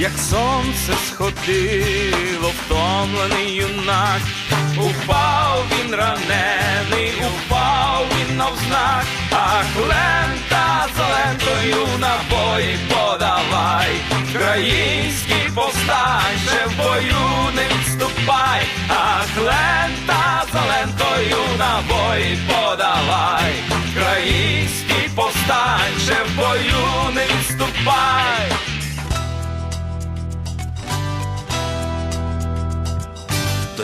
як сонце сходило, втомлений юнак, упав він ранений, упав він навзнак, ах, лента за лентою набої подавай, країнський повстанче в бою не відступай, ах, лента за лентою набої подавай, країнський повстанче в бою не відступай.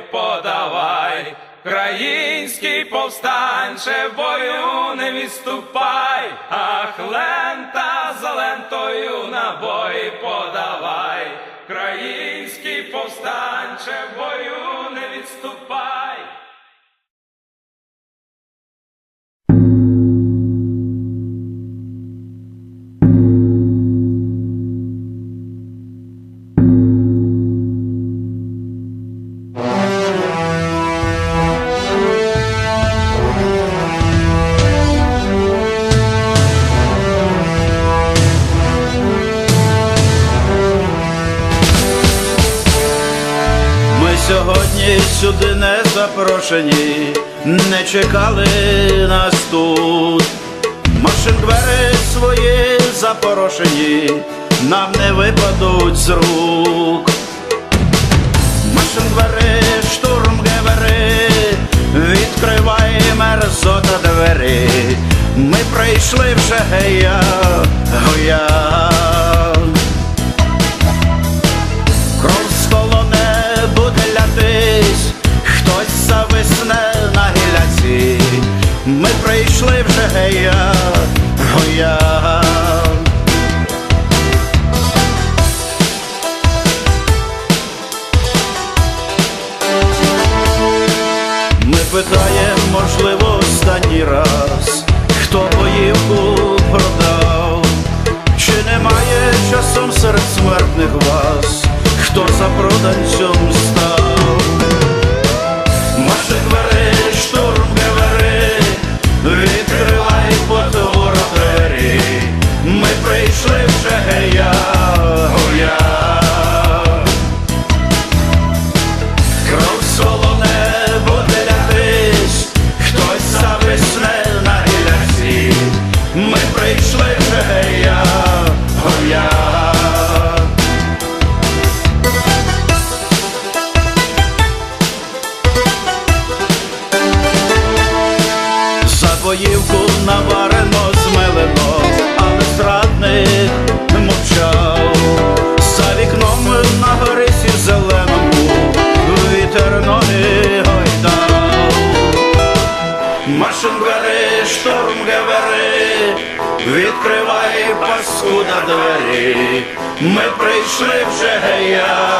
подавай, Український повстанче бою не відступай, ах, лента за лентою набої подавай, Український повстанче в бою не відступай. Сьогодні сюди не запрошені, не чекали нас тут. Машин двері свої запорошені, нам не випадуть з рук. Машин двері, штурм гевери, відкривай мерзота двері. Ми прийшли вже гея, гоя. Гея. Ми питаємо, можливо, останній раз, хто боївку продав, чи немає часом серед смертних вас, хто за проданцем став. Машин бери, шторм говори, відкривай паскуда двері, ми прийшли вже гея.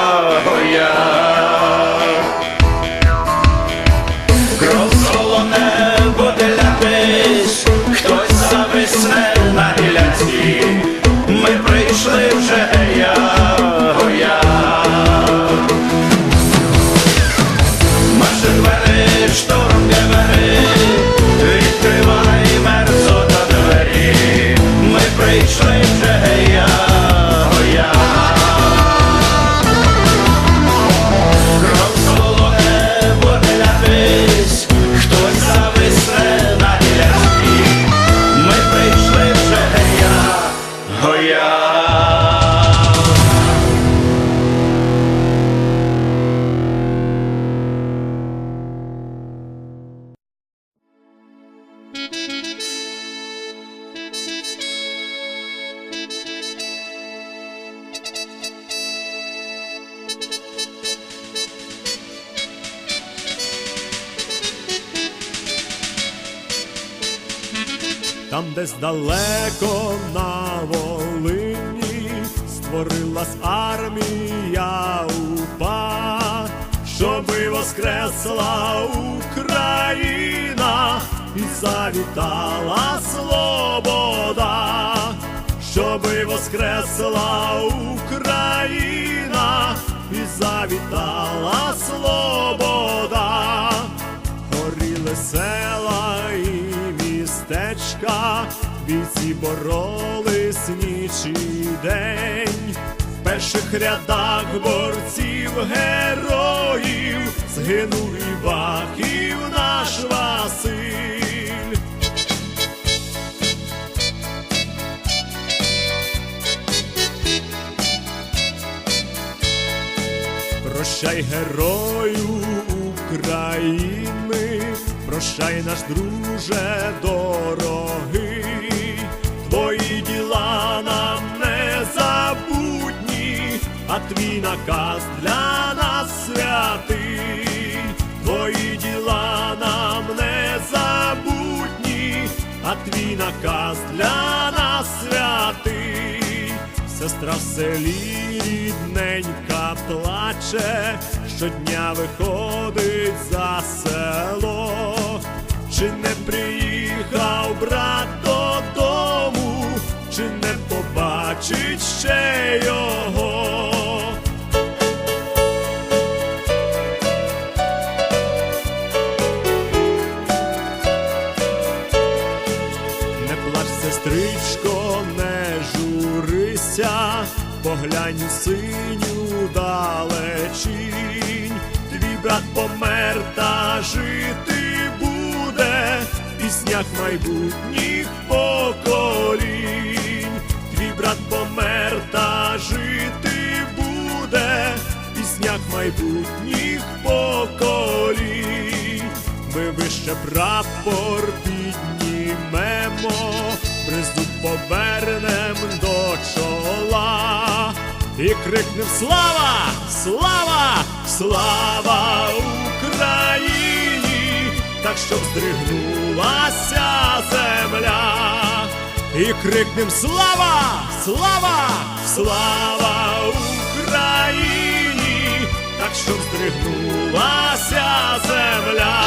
Там, десь далеко на Волині створилась армія УПА, щоби воскресла Україна і завітала свобода, щоби воскресла Україна і завітала свобода. Горіли села містечка, бійці боролись ніч і день. В перших рядах борців героїв згинув і бахів наш Василь. Прощай, герою України, прощай, наш друже дорогий, твої діла нам не забутні, а твій наказ для нас святий, твої діла нам не забутні, а твій наказ для нас святий. Сестра в селі рідненька плаче, щодня виходить за село. Чи не приїхав брат додому, чи не побачить ще його? Не плач, сестричко, не журися, поглянь у синю далечінь, твій брат помер та жити піснях майбутніх поколінь, твій брат помер та жити буде в піснях майбутніх поколінь. Ми вище прапор піднімемо, бризу повернем до чола і крикнем Слава! Слава! Слава Україні! Так що щоб здригнулася земля. І крикнем Слава! Слава! Слава Україні! Так що здригнулася земля.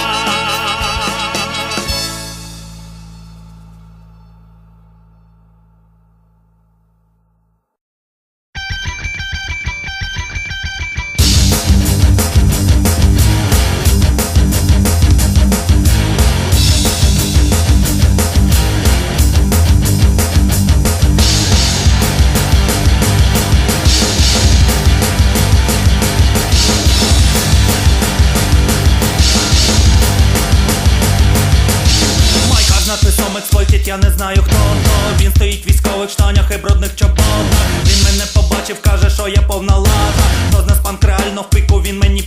світить, я не знаю хто то Він стоїть в військових штанях і брудних чоботах Він мене побачив, каже, що я повна лаза. Хто з нас панк реально в пику, він мені